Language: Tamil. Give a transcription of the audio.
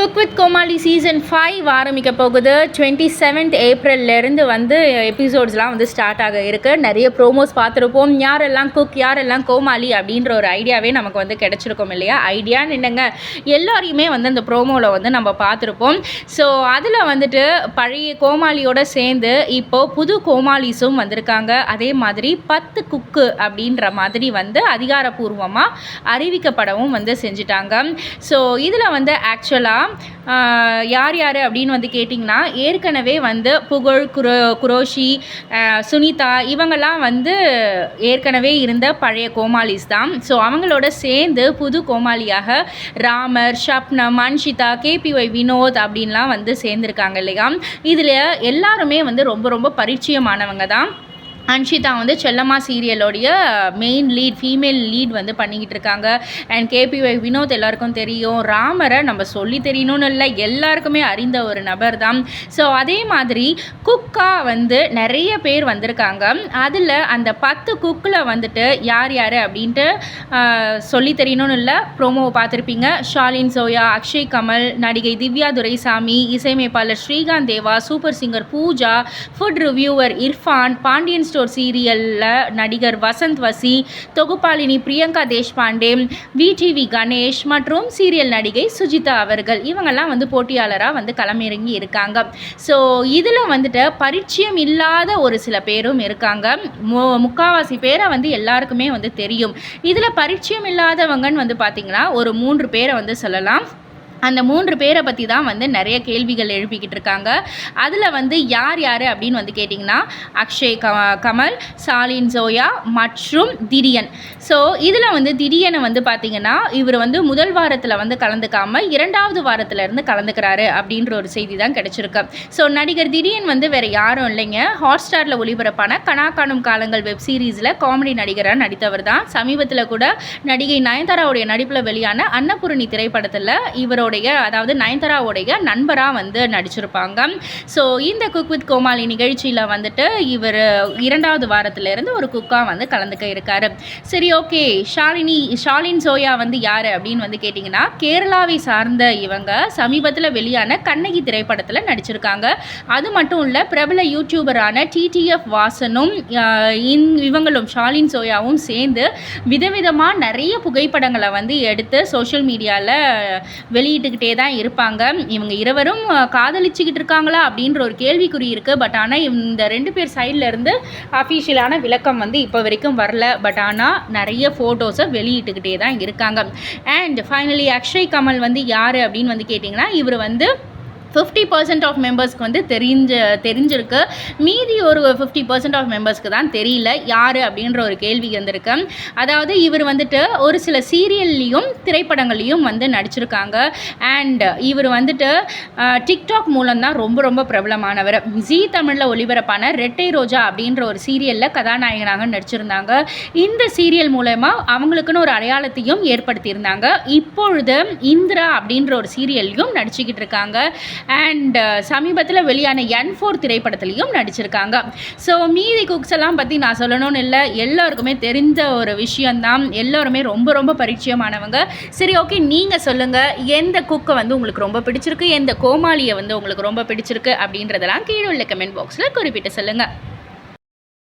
Cook with Komali season five ஆரம்பிக்க போகுது. டுவெண்ட்டி செவன்த் ஏப்ரல்லேருந்து வந்து எபிசோட்ஸ்லாம் வந்து ஸ்டார்ட் ஆக இருக்குது நிறைய ப்ரோமோஸ் பார்த்துருப்போம். யாரெல்லாம் குக் யாரெல்லாம் கோமாளி அப்படின்ற ஒரு ஐடியாவே நமக்கு வந்து கிடச்சிருக்கும் இல்லையா? ஐடியான்னு என்னங்க? எல்லோரையுமே வந்து அந்த ப்ரோமோவில் வந்து நம்ம பார்த்துருப்போம். ஸோ அதில் வந்துட்டு பழைய கோமாளியோட சேர்ந்து இப்போது புது கோமாளிஸும் வந்திருக்காங்க. அதே மாதிரி பத்து குக்கு அப்படின்ற மாதிரி வந்து அதிகாரப்பூர்வமாக அறிவிக்கப்படவும் வந்து செஞ்சுட்டாங்க. ஸோ இதில் வந்து ஆக்சுவலாக யார் யார் அப்படின்னு வந்து கேட்டிங்கன்னா ஏற்கனவே வந்து புகழ் குரோ குரோஷி சுனிதா இவங்கெல்லாம் வந்து ஏற்கனவே இருந்த பழைய கோமாளிஸ் தான். ஸோ அவங்களோட சேர்ந்து புது கோமாளியாக ராமர் ஷப்னம் அன்ஷிதா கேபிஒய் வினோத் அப்படின்லாம் வந்து சேர்ந்துருக்காங்க இல்லையா? இதில் எல்லாருமே வந்து ரொம்ப ரொம்ப பரிச்சயமானவங்க தான். அன்ஷிதா வந்து செல்லம்மா சீரியலோடைய மெயின் லீட் ஃபீமேல் லீட் வந்து பண்ணிக்கிட்டு இருக்காங்க. அண்ட் கேபிஒய் வினோத் எல்லாருக்கும் தெரியும். ராமரை நம்ம சொல்லி தெரியணும்னு இல்லை எல்லாருக்குமே அறிந்த ஒரு நபர் தான் ஸோ அதே மாதிரி குக்கா வந்து நிறைய பேர் வந்திருக்காங்க. அதில் அந்த பத்து குக்கில் வந்துட்டு யார் யார் அப்படின்ட்டு சொல்லி தெரியணும்னு இல்லை ப்ரோமோவை பார்த்துருப்பீங்க. ஷாலின் சோயா அக்ஷய் கமல் நடிகை திவ்யா துரைசாமி இசையமைப்பாளர் Srikanth Deva super singer Pooja food reviewer Irfan Pandian store சீரியலில் நடிகர் வசந்த் வசி தொகுப்பாளினி பிரியங்கா தேஷ்பாண்டே விடிவி கணேஷ் மற்றும் சீரியல் நடிகை சுஜிதா அவர்கள். இவங்கெல்லாம் வந்து போட்டியாளராக வந்து களமிறங்கி இருக்காங்க. ஸோ இதில் வந்துட்டு பரிச்சயம் இல்லாத ஒரு சில பேரும் இருக்காங்க. மு முக்காவாசி பேரை வந்து எல்லாருக்குமே வந்து தெரியும். இதில் பரிச்சயம் இல்லாதவங்கன்னு வந்து பார்த்திங்கன்னா ஒரு மூன்று பேரை வந்து சொல்லலாம். அந்த மூன்று பேரை பற்றி தான் வந்து நிறைய கேள்விகள் எழுப்பிக்கிட்டு இருக்காங்க. அதில் வந்து யார் யார் அப்படின்னு வந்து கேட்டிங்கன்னா அக்ஷய் க கமல் சாலின் ஜோயா மற்றும் திரியன். ஸோ இதில் வந்து திரியனை வந்து பார்த்திங்கன்னா இவர் வந்து முதல் வாரத்தில் வந்து கலந்துக்காமல் இரண்டாவது வாரத்திலேருந்து கலந்துக்கிறாரு அப்படின்ற ஒரு செய்தி தான் கிடச்சிருக்கு. ஸோ நடிகர் திரியன் வந்து வேறு யாரும் இல்லைங்க. ஹாட் ஸ்டாரில் ஒளிபரப்பான கனா காணும் காலங்கள் வெப் சீரிஸில் காமெடி நடிகராக நடித்தவர் தான். சமீபத்தில் கூட நடிகை நயன்தாராவுடைய நடிப்பில் வெளியான அன்னபூரணி திரைப்படத்தில் இவருடைய அதாவது நயன்தாராவுடைய நண்பராக வந்து நடிச்சிருப்பாங்க. ஸோ இந்த குக் வித் கோமாளி நிகழ்ச்சியில் வந்துட்டு இவர் இரண்டாவது வாரத்திலேருந்து ஒரு குக்காக வந்து கலந்துக்க இருக்காரு. சரி ஓகே. ஷாலினி ஷாலின் சோயா வந்து யார் அப்படின்னு வந்து கேட்டிங்கன்னா கேரளாவை சார்ந்த இவங்க சமீபத்தில் வெளியான கண்ணகி திரைப்படத்தில் நடிச்சிருக்காங்க. அது மட்டும் இல்லை பிரபல யூடியூபரான டிடிஎஃப் வாசனும் இன்- இவங்களும் ஷாலின் சோயாவும் சேர்ந்து விதவிதமாக நிறைய புகைப்படங்களை வந்து எடுத்து சோஷியல் மீடியாவில் வெளியிட்டுக்கிட்டே தான் இருப்பாங்க. இவங்க இருவரும் காதலிச்சுக்கிட்டு இருக்காங்களா அப்படின்ற ஒரு கேள்விக்குறி இருக்குது பட் ஆனால் இந்த ரெண்டு பேர் சைடில் இருந்து அஃபீஷியலான விளக்கம் வந்து இப்போ வரைக்கும் வரல. பட் ஆனால் நிறைய ஃபோட்டோஸை வெளியிட்டுக்கிட்டே தான் இருக்காங்க. அண்ட் ஃபைனலி அக்ஷய் கமல் வந்து யார் அப்படின்னு வந்து கேட்டிங்கன்னா இவர் வந்து ஃபிஃப்டி பர்சன்ட் ஆஃப் மெம்பர்ஸ்க்கு வந்து தெரிஞ்ச தெரிஞ்சிருக்கு. மீதி ஒரு ஃபிஃப்டி பர்சன்ட் ஆஃப் மெம்பர்ஸ்க்கு தான் தெரியல யார் அப்படின்ற ஒரு கேள்வி வந்திருக்கு அதாவது இவர் வந்துட்டு ஒரு சில சீரியல்லையும் திரைப்படங்கள்லையும் வந்து நடிச்சிருக்காங்க. அண்ட் இவர் வந்துட்டு டிக்டாக் மூலம் தான் ரொம்ப ரொம்ப பிரபலமானவர். ஜீ தமிழில் ஒளிபரப்பான ரெட்டை ரோஜா அப்படின்ற ஒரு சீரியலில் கதாநாயகனாக நடிச்சிருந்தாங்க. இந்த சீரியல் மூலயமா அவங்களுக்குன்னு ஒரு அடையாளத்தையும் ஏற்படுத்தியிருந்தாங்க. இப்பொழுது இந்திரா அப்படின்ற ஒரு சீரியல்லையும் நடிச்சுக்கிட்டு இருக்காங்க. அண்ட் uh, சமீபத்தில் வெளியான என் ஃபோர் திரைப்படத்துலையும் நடிச்சிருக்காங்க. ஸோ மீதி குக்ஸ் எல்லாம் பற்றி நான் சொல்லணும்னு இல்லை. எல்லோருக்குமே தெரிஞ்ச ஒரு விஷயந்தான் எல்லோருமே ரொம்ப ரொம்ப பரிச்சயமானவங்க. சரி ஓகே நீங்கள் சொல்லுங்கள் எந்த குக்கை வந்து உங்களுக்கு ரொம்ப பிடிச்சிருக்கு? எந்த கோமாளியை வந்து உங்களுக்கு ரொம்ப பிடிச்சிருக்கு? அப்படின்றதெல்லாம் கீழே உள்ள கமெண்ட் பாக்ஸில் குறிப்பிட்டு சொல்லுங்கள்